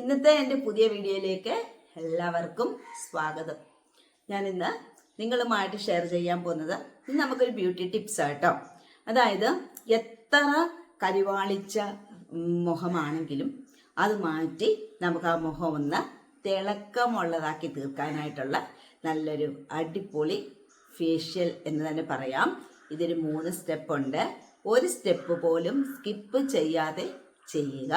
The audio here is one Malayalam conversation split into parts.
ഇന്നത്തെ എന്റെ പുതിയ വീഡിയോയിലേക്ക് എല്ലാവർക്കും സ്വാഗതം. ഞാൻ ഇന്ന് നിങ്ങളുമായിട്ട് ഷെയർ ചെയ്യാൻ പോകുന്നത് ഇന്ന് നമുക്കൊരു ബ്യൂട്ടി ടിപ്സ് കേട്ടോ. അതായത് എത്ര കരിവാളിച്ച മുഖമാണെങ്കിലും അത് മാറ്റി നമുക്ക് ആ മുഖം ഒന്ന് തിളക്കമുള്ളതാക്കി തീർക്കാനായിട്ടുള്ള നല്ലൊരു അടിപൊളി ഫേഷ്യൽ എന്ന് തന്നെ പറയാം. ഇതിന് മൂന്ന് സ്റ്റെപ്പ് ഉണ്ട്. ഒരു സ്റ്റെപ്പ് പോലും സ്കിപ്പ് ചെയ്യാതെ ചെയ്യുക.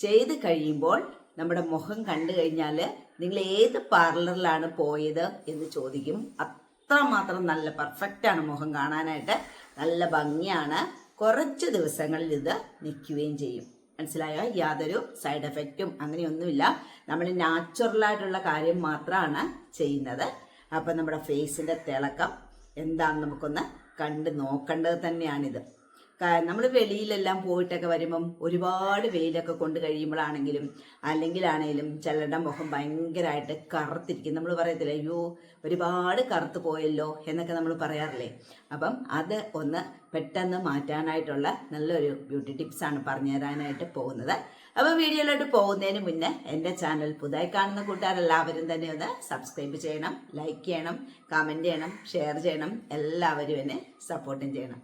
ചെയ്ത് കഴിയുമ്പോൾ നമ്മുടെ മുഖം കണ്ടു കഴിഞ്ഞാൽ നിങ്ങൾ ഏത് പാർലറിലാണ് പോയത് എന്ന് ചോദിക്കും. അത്രമാത്രം നല്ല പെർഫെക്റ്റ് ആണ് മുഖം കാണാനായിട്ട്. നല്ല ഭംഗിയാണ്. കുറച്ച് ദിവസങ്ങളിൽ ഇത് നിൽക്കുകയും ചെയ്യും. മനസ്സിലായോ? യാതൊരു സൈഡ് എഫക്റ്റും അങ്ങനെയൊന്നുമില്ല. നമ്മൾ നാച്ചുറലായിട്ടുള്ള കാര്യം മാത്രമാണ് ചെയ്യുന്നത്. അപ്പം നമ്മുടെ ഫേസിന്റെ തിളക്കം എന്താണെന്ന് നമുക്കൊന്ന് കണ്ട് നോക്കേണ്ടത് തന്നെയാണിത്. നമ്മൾ വെളിയിലെല്ലാം പോയിട്ടൊക്കെ വരുമ്പം ഒരുപാട് വെയിലൊക്കെ കൊണ്ട് കഴിയുമ്പോഴാണെങ്കിലും അല്ലെങ്കിലാണെങ്കിലും ചിലരുടെ മുഖം ഭയങ്കരമായിട്ട് കറുത്തിരിക്കും. നമ്മൾ പറയത്തില്ല അയ്യോ ഒരുപാട് കറുത്ത് പോയല്ലോ എന്നൊക്കെ നമ്മൾ പറയാറില്ലേ. അപ്പം അത് ഒന്ന് പെട്ടെന്ന് മാറ്റാനായിട്ടുള്ള നല്ലൊരു ബ്യൂട്ടി ടിപ്സാണ് പറഞ്ഞു തരാനായിട്ട് പോകുന്നത്. അപ്പോൾ വീഡിയോയിലോട്ട് പോകുന്നതിന് മുന്നേ എന്റെ ചാനൽ പുതുതായി കാണുന്ന കൂട്ടുകാരെല്ലാവരും തന്നെ ഒന്ന് സബ്സ്ക്രൈബ് ചെയ്യണം ലൈക്ക് ചെയ്യണം കമന്റ് ചെയ്യണം ഷെയർ ചെയ്യണം എല്ലാവരും എന്നെ സപ്പോർട്ടും ചെയ്യണം.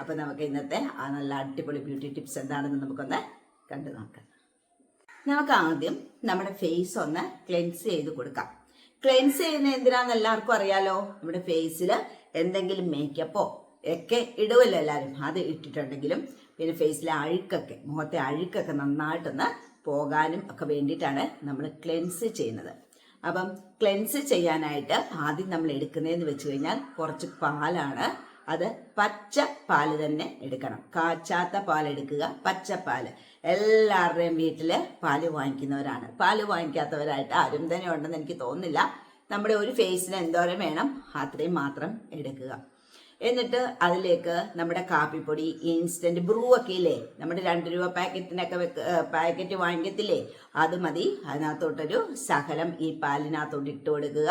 അപ്പോൾ നമുക്ക് ഇന്നത്തെ ആ നല്ല അടിപൊളി ബ്യൂട്ടി ടിപ്സ് എന്താണെന്ന് നമുക്കൊന്ന് കണ്ടു നോക്കാം. നമുക്ക് ആദ്യം നമ്മുടെ ഫേസ് ഒന്ന് ക്ലെൻസ് ചെയ്ത് കൊടുക്കാം. ക്ലെൻസ് ചെയ്യുന്ന എന്തിനാന്ന് എല്ലാവർക്കും അറിയാലോ? നമ്മുടെ ഫേസിൽ എന്തെങ്കിലും മേക്കപ്പോ ഒക്കെ ഇടുമല്ലോ എല്ലാവരും അത് ഇട്ടിട്ടുണ്ടെങ്കിലും പിന്നെ ഫേസിലെ അഴുക്കൊക്കെ മുഖത്തെ അഴുക്കൊക്കെ നന്നായിട്ടൊന്ന് പോകാനും ഒക്കെ വേണ്ടിയിട്ടാണ് നമ്മൾ ക്ലെൻസ് ചെയ്യുന്നത്. അപ്പം ക്ലെൻസ് ചെയ്യാനായിട്ട് ആദ്യം നമ്മൾ എടുക്കുന്നതെന്ന് വെച്ച് കഴിഞ്ഞാൽ കുറച്ച് പാലാണ് അത് പച്ച പാൽ തന്നെ എടുക്കണം. കാച്ചാത്ത പാൽ എടുക്കുക പച്ചപ്പാൽ. എല്ലാവരുടെയും വീട്ടിൽ പാൽ വാങ്ങിക്കുന്നവരാണ്. പാൽ വാങ്ങിക്കാത്തവരായിട്ട് ആരും തന്നെ ഉണ്ടെന്ന് എനിക്ക് തോന്നുന്നില്ല. നമ്മുടെ ഒരു ഫേസിന് എന്തോരം വേണം അത്രയും മാത്രം എടുക്കുക. എന്നിട്ട് അതിലേക്ക് നമ്മുടെ കാപ്പിപ്പൊടി ഇൻസ്റ്റന്റ് ബ്രൂ ഒക്കെ ഇല്ലേ? നമ്മുടെ രണ്ട് രൂപ പാക്കറ്റിനൊക്കെ പാക്കറ്റ് വാങ്ങിക്കത്തില്ലേ? അത് മതി. അതിനകത്തോട്ടൊരു ശകലം ഈ പാലിനകത്തോട്ട് ഇട്ട് കൊടുക്കുക.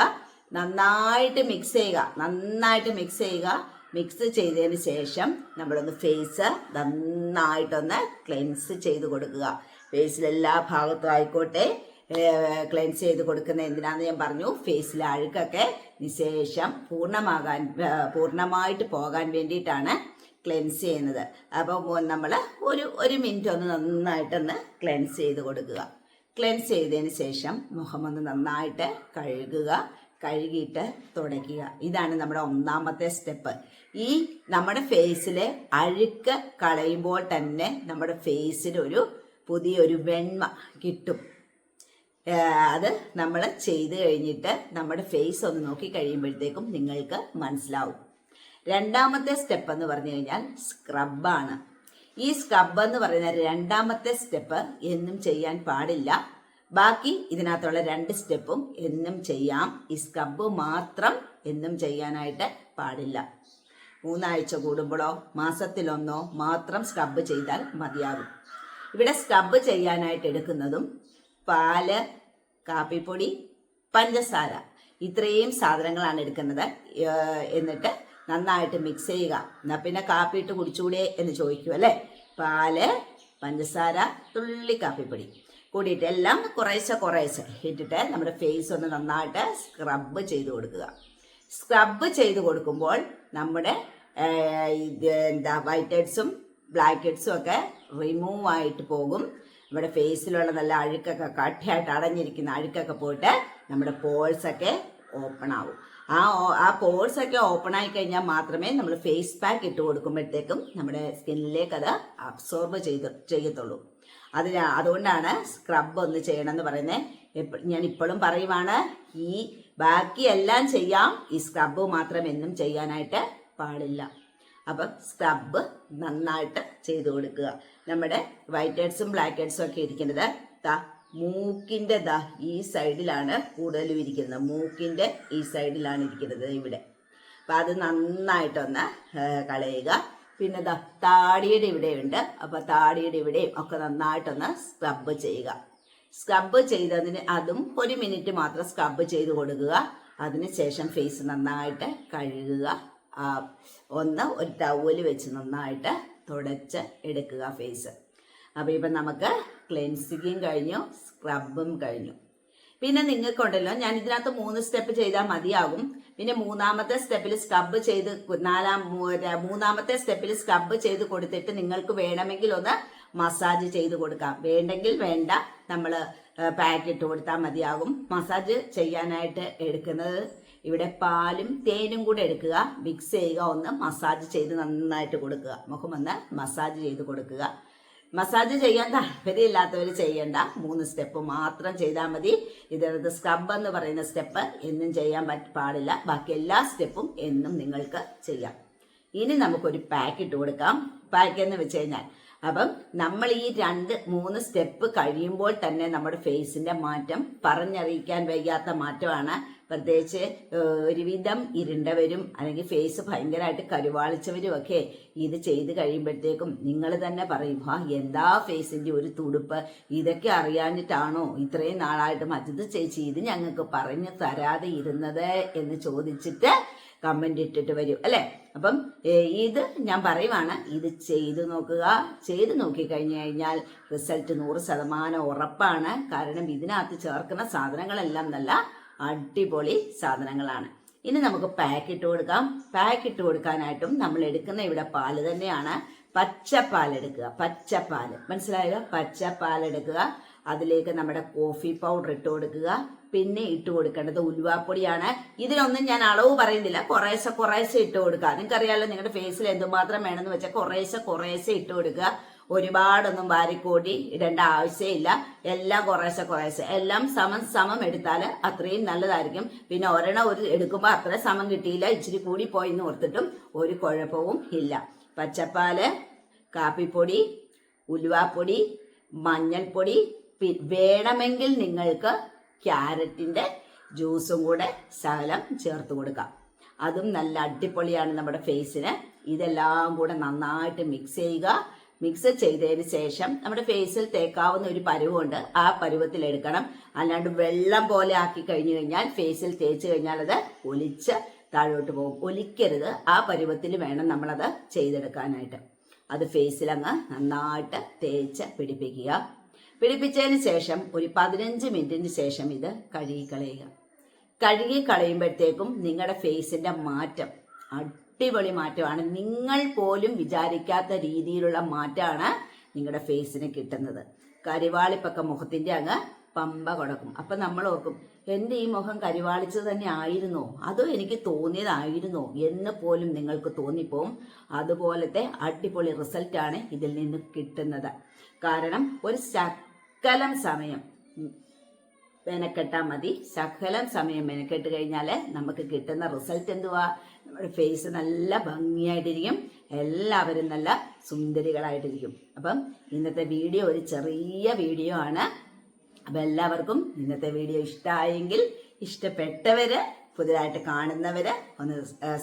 നന്നായിട്ട് മിക്സ് ചെയ്യുക. നന്നായിട്ട് മിക്സ് ചെയ്യുക. മിക്സ് ചെയ്തതിന് ശേഷം നമ്മളൊന്ന് ഫേസ് നന്നായിട്ടൊന്ന് ക്ലെൻസ് ചെയ്ത് കൊടുക്കുക. ഫേസിലെല്ലാ ഭാഗത്തും ആയിക്കോട്ടെ ക്ലെൻസ് ചെയ്ത് കൊടുക്കുന്ന എന്തിനാന്ന് ഞാൻ പറഞ്ഞു. ഫേസിലെ അഴുക്കൊക്കെ നിശേഷം പൂർണമാകാൻ പൂർണമായിട്ട് പോകാൻ വേണ്ടിയിട്ടാണ് ക്ലെൻസ് ചെയ്യുന്നത്. അപ്പോൾ നമ്മൾ ഒരു ഒരു മിനിറ്റ് ഒന്ന് നന്നായിട്ടൊന്ന് ക്ലെൻസ് ചെയ്ത് കൊടുക്കുക. ക്ലെൻസ് ചെയ്തതിന് ശേഷം മുഖമൊന്ന് നന്നായിട്ട് കഴുകുക. കഴുകിയിട്ട് തുടയ്ക്കുക. ഇതാണ് നമ്മുടെ ഒന്നാമത്തെ സ്റ്റെപ്പ് ഈ നമ്മുടെ ഫേസിലെ അഴുക്ക് കളയുമ്പോൾ തന്നെ നമ്മുടെ ഫേസിലൊരു പുതിയൊരു വെണ്മ കിട്ടും. അത് നമ്മൾ ചെയ്ത് കഴിഞ്ഞിട്ട് നമ്മുടെ ഫേസ് ഒന്ന് നോക്കി കഴിയുമ്പോഴത്തേക്കും നിങ്ങൾക്ക് മനസ്സിലാവും. രണ്ടാമത്തെ സ്റ്റെപ്പ് എന്ന് പറഞ്ഞു കഴിഞ്ഞാൽ സ്ക്രബാണ് ഈ സ്ക്രബ് എന്ന് പറയുന്ന രണ്ടാമത്തെ സ്റ്റെപ്പ് എന്നും ചെയ്യാൻ പാടില്ല. ബാക്കി ഇതിനകത്തുള്ള രണ്ട് സ്റ്റെപ്പും എന്നും ചെയ്യാം. ഈ സ്ക്രബ് മാത്രം എന്നും ചെയ്യാനായിട്ട് പാടില്ല. മൂന്നാഴ്ച കൂടുമ്പോഴോ മാസത്തിലൊന്നോ മാത്രം സ്ക്രബ് ചെയ്താൽ മതിയാകും. ഇവിടെ സ്ക്രബ് ചെയ്യാനായിട്ട് എടുക്കുന്നതും പാൽ കാപ്പിപ്പൊടി പഞ്ചസാര ഇത്രയും സാധനങ്ങളാണ് എടുക്കുന്നത്. എന്നിട്ട് നന്നായിട്ട് മിക്സ് ചെയ്യുക. എന്നാൽ പിന്നെ കാപ്പിയിട്ട് കുടിച്ചൂടെ എന്ന് ചോദിക്കും അല്ലേ? പാൽ പഞ്ചസാര തുള്ളി കാപ്പിപ്പൊടി. കൂടിയിട്ട് എല്ലാം കുറേശ്ശെ കുറേശ്ശെ ഇട്ടിട്ട് നമ്മുടെ ഫേസ് ഒന്ന് നന്നായിട്ട് സ്ക്രബ് ചെയ്ത് കൊടുക്കുക. സ്ക്രബ് ചെയ്ത് കൊടുക്കുമ്പോൾ നമ്മുടെ ഇത് എന്താ വൈറ്റ് ഹെഡ്സും ബ്ലാക്ക് ഹെഡ്സും ഒക്കെ റിമൂവ് ആയിട്ട് പോകും. നമ്മുടെ ഫേസിലുള്ള നല്ല അഴുക്കൊക്കെ കട്ടിയായിട്ട് അടഞ്ഞിരിക്കുന്ന അഴുക്കൊക്കെ പോയിട്ട് നമ്മുടെ പോൾസൊക്കെ ഓപ്പൺ ആവും. ആ ആ പോൾസ് ഒക്കെ ഓപ്പൺ ആയി കഴിഞ്ഞാൽ മാത്രമേ നമ്മൾ ഫേസ് പാക്ക് ഇട്ട് കൊടുക്കുമ്പോഴത്തേക്കും നമ്മുടെ സ്കിന്നിലേക്ക് അത് അബ്സോർബ് ചെയ്ത് ചെയ്യത്തുള്ളൂ. അതിന് അതുകൊണ്ടാണ് സ്ക്രബ് ഒന്ന് ചെയ്യണം എന്ന് പറയുന്നത് ഞാൻ ഇപ്പോഴും പറയുവാണ് ഈ ബാക്കി എല്ലാം ചെയ്യാം ഈ സ്ക്രബ് മാത്രം എന്നും ചെയ്യാനായിട്ട് പാടില്ല. അപ്പം സ്ക്രബ് നന്നായിട്ട് ചെയ്തു കൊടുക്കുക. നമ്മുടെ വൈറ്റ് ഹെഡ്സും ബ്ലാക്ക് ഹെഡ്സും ഒക്കെ ഇരിക്കുന്നത് മൂക്കിന്റെ ദാ ഈ സൈഡിലാണ് കൂടുതലും ഇരിക്കുന്നത്. മൂക്കിന്റെ ഈ സൈഡിലാണ് ഇരിക്കുന്നത് ഇവിടെ. അപ്പം അത് നന്നായിട്ടൊന്ന് കളയുക. പിന്നെ ദാ താടിയുടെ ഇവിടെയുണ്ട്. അപ്പോൾ താടിയുടെ ഇവിടെയും ഒക്കെ നന്നായിട്ടൊന്ന് സ്ക്രബ് ചെയ്യുക. സ്ക്രബ് ചെയ്തതിന് അതും ഒരു മിനിറ്റ് മാത്രം സ്ക്രബ് ചെയ്ത് കൊടുക്കുക. അതിനുശേഷം ഫേസ് നന്നായിട്ട് കഴുകുക. ഒന്ന് ഒരു ടവൽ വെച്ച് നന്നായിട്ട് തുടച്ച് എടുക്കുക ഫേസ്. അപ്പോൾ ഇപ്പം നമുക്ക് ക്ലെൻസിങ്ങും കഴിഞ്ഞു. സ്ക്രബും കഴിഞ്ഞു. പിന്നെ നിങ്ങൾക്കുണ്ടല്ലോ ഞാൻ ഇതിനകത്ത് മൂന്ന് സ്റ്റെപ്പ് ചെയ്താൽ മതിയാകും. പിന്നെ മൂന്നാമത്തെ സ്റ്റെപ്പിൽ സ്ക്രബ് ചെയ്ത് നാലാം മൂന്നാമത്തെ സ്റ്റെപ്പിൽ സ്ക്രബ് ചെയ്ത് കൊടുത്തിട്ട് നിങ്ങൾക്ക് വേണമെങ്കിൽ ഒന്ന് മസാജ് ചെയ്ത് കൊടുക്കാം. വേണ്ടെങ്കിൽ വേണ്ട നമ്മൾ പാക്ക് ഇട്ട് കൊടുത്താൽ മതിയാകും. മസാജ് ചെയ്യാനായിട്ട് എടുക്കുന്നത് ഇവിടെ പാലും തേനും കൂടെ എടുക്കുക. മിക്സ് ചെയ്യുക ഒന്ന് മസാജ് ചെയ്ത് നന്നായിട്ട് കൊടുക്കുക. മുഖം മസാജ് ചെയ്ത് കൊടുക്കുക. മസാജ് ചെയ്യാൻ താല്പര്യമില്ലാത്തവർ ചെയ്യേണ്ട. മൂന്ന് സ്റ്റെപ്പ് മാത്രം ചെയ്താൽ മതി. ഇതിനകത്ത് സ്ക്രബ് എന്ന് പറയുന്ന സ്റ്റെപ്പ് എന്നും ചെയ്യാൻ പാടില്ല. ബാക്കി എല്ലാ സ്റ്റെപ്പും എന്നും നിങ്ങൾക്ക് ചെയ്യാം. ഇനി നമുക്കൊരു പാക്ക് ഇട്ട് കൊടുക്കാം. പാക്ക് എന്ന് വെച്ച് കഴിഞ്ഞാൽ അപ്പം നമ്മൾ ഈ രണ്ട് മൂന്ന് സ്റ്റെപ്പ് കഴിയുമ്പോൾ തന്നെ നമ്മുടെ ഫേസിന്റെ മാറ്റം പറഞ്ഞറിയിക്കാൻ വയ്യാത്ത മാറ്റമാണ്. പ്രത്യേകിച്ച് ഒരുവിധം ഇരുണ്ടവരും അല്ലെങ്കിൽ ഫേസ് ഭയങ്കരമായിട്ട് കരുവാളിച്ചവരും ഒക്കെ ഇത് ചെയ്ത് കഴിയുമ്പോഴത്തേക്കും നിങ്ങൾ തന്നെ പറയും ആ എന്താ ഫേസിന്റെ ഒരു തുടുപ്പ്? ഇതൊക്കെ അറിയാഞ്ഞിട്ടാണോ ഇത്രയും നാളായിട്ട് മറ്റത് ചേച്ചി ഇത് ഞങ്ങൾക്ക് പറഞ്ഞു തരാതെ ഇരുന്നത്? എന്ന് ചോദിച്ചിട്ട് കമന്റ് ഇട്ടിട്ട് വരും അല്ലേ? അപ്പം ഇത് ഞാൻ പറയുവാണ് ഇത് ചെയ്തു നോക്കുക. ചെയ്തു നോക്കി കഴിഞ്ഞു കഴിഞ്ഞാൽ റിസൾട്ട് നൂറ് ശതമാനം ഉറപ്പാണ്. കാരണം ഇതിനകത്ത് ചേർക്കുന്ന സാധനങ്ങളെല്ലാം നല്ല അടിപൊളി സാധനങ്ങളാണ്. ഇനി നമുക്ക് പാക്ക് ഇട്ട് കൊടുക്കാം. പാക്ക് ഇട്ട് കൊടുക്കാനായിട്ടും നമ്മൾ എടുക്കുന്ന ഇവിടെ പാൽ തന്നെയാണ് പച്ചപ്പാൽ എടുക്കുക. പച്ചപ്പാൽ മനസ്സിലായല്ലോ പച്ചപ്പാൽ എടുക്കുക. അതിലേക്ക് നമ്മുടെ കോഫി പൗഡർ ഇട്ട് കൊടുക്കുക. പിന്നെ ഇട്ട് കൊടുക്കേണ്ടത് ഉലുവാപ്പൊടിയാണ്. ഇതിനൊന്നും ഞാൻ അളവ് പറയുന്നില്ല. കുറേശ്ശെ കുറേശ്ശെ ഇട്ട് കൊടുക്കുക. നിങ്ങൾക്കറിയാലോ നിങ്ങളുടെ ഫേസിൽ എന്തുമാത്രം വേണമെന്ന് വെച്ചാൽ കുറേശ്ശെ കുറേശ്ശെ ഇട്ട് കൊടുക്കുക. ഒരുപാടൊന്നും വാരിക്കൂട്ടി ഇടേണ്ട ആവശ്യമില്ല. എല്ലാം കുറേശ്ശെ കുറേശ്ശെ. എല്ലാം സമം സമം എടുത്താൽ അത്രയും നല്ലതായിരിക്കും. പിന്നെ ഒരെണ്ണം ഒരു എടുക്കുമ്പോൾ അത്ര സമം കിട്ടിയില്ല. ഇച്ചിരി കൂടി പോയി എന്ന് ഓർത്തിട്ടും ഒരു കുഴപ്പവും ഇല്ല. പച്ചപ്പാൽ കാപ്പിപ്പൊടി ഉലുവാപ്പൊടി മഞ്ഞൾപ്പൊടി വേണമെങ്കിൽ നിങ്ങൾക്ക് ക്യാരറ്റിന്റെ ജ്യൂസും കൂടെ ശകലം ചേർത്ത് കൊടുക്കാം. അതും നല്ല അടിപൊളിയാണ് നമ്മുടെ ഫേസിന്. ഇതെല്ലാം കൂടെ നന്നായിട്ട് മിക്സ് ചെയ്യുക. മിക്സ് ചെയ്തതിന് ശേഷം നമ്മുടെ ഫേസിൽ തേക്കാവുന്ന ഒരു പരുവമുണ്ട് ആ പരുവത്തിൽ എടുക്കണം. അല്ലാണ്ട് വെള്ളം പോലെ ആക്കി കഴിഞ്ഞു കഴിഞ്ഞാൽ ഫേസിൽ തേച്ച് കഴിഞ്ഞാൽ അത് ഒലിച്ച് താഴോട്ട് പോകും. ഒലിക്കരുത്. ആ പരുവത്തിൽ വേണം നമ്മളത് ചെയ്തെടുക്കാനായിട്ട്. അത് ഫേസിൽ അങ്ങ് നന്നായിട്ട് തേച്ച് പിടിപ്പിക്കുക. പിടിപ്പിച്ചതിന് ശേഷം ഒരു പതിനഞ്ച് മിനിറ്റിന് ശേഷം ഇത് കഴുകി കളയുക. കഴുകി കളയുമ്പോഴത്തേക്കും നിങ്ങളുടെ ഫേസിന്റെ മാറ്റം അടിപൊളി മാറ്റമാണ്. നിങ്ങൾ പോലും വിചാരിക്കാത്ത രീതിയിലുള്ള മാറ്റമാണ് നിങ്ങളുടെ ഫേസിന് കിട്ടുന്നത്. കരിവാളിപ്പൊക്കെ മുഖത്തിന്റെ അങ്ങ് പമ്പ കൊടുക്കും. അപ്പൊ നമ്മൾ ഓർക്കും എന്റെ ഈ മുഖം കരിവാളിച്ചത് തന്നെ ആയിരുന്നോ? അതോ എനിക്ക് തോന്നിയതായിരുന്നോ? എന്ന് പോലും നിങ്ങൾക്ക് തോന്നിപ്പോവും. അതുപോലത്തെ അടിപൊളി റിസൾട്ടാണ് ഇതിൽ നിന്ന് കിട്ടുന്നത്. കാരണം ഒരു ശക്കലം സമയം മെനക്കെട്ടാൽ മതി. ശകലം സമയം മെനക്കെട്ട് കഴിഞ്ഞാൽ നമുക്ക് കിട്ടുന്ന റിസൾട്ട് എന്തുവാ? നമ്മുടെ ഫേസ് നല്ല ഭംഗിയായിട്ടിരിക്കും. എല്ലാവരും നല്ല സുന്ദരികളായിട്ടിരിക്കും. അപ്പം ഇന്നത്തെ വീഡിയോ ഒരു ചെറിയ വീഡിയോ ആണ്. അപ്പം എല്ലാവർക്കും ഇന്നത്തെ വീഡിയോ ഇഷ്ടമായെങ്കിൽ ഇഷ്ടപ്പെട്ടവര് പുതിയതായിട്ട് കാണുന്നവർ ഒന്ന്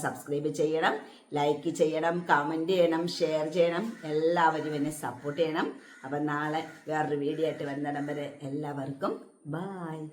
സബ്സ്ക്രൈബ് ചെയ്യണം ലൈക്ക് ചെയ്യണം കമന്റ് ചെയ്യണം ഷെയർ ചെയ്യണം. എല്ലാവരും എന്നെ സപ്പോർട്ട് ചെയ്യണം. അപ്പം നാളെ വേറൊരു വീഡിയോ ആയിട്ട് വരുന്നിടം വരെ എല്ലാവർക്കും Bye!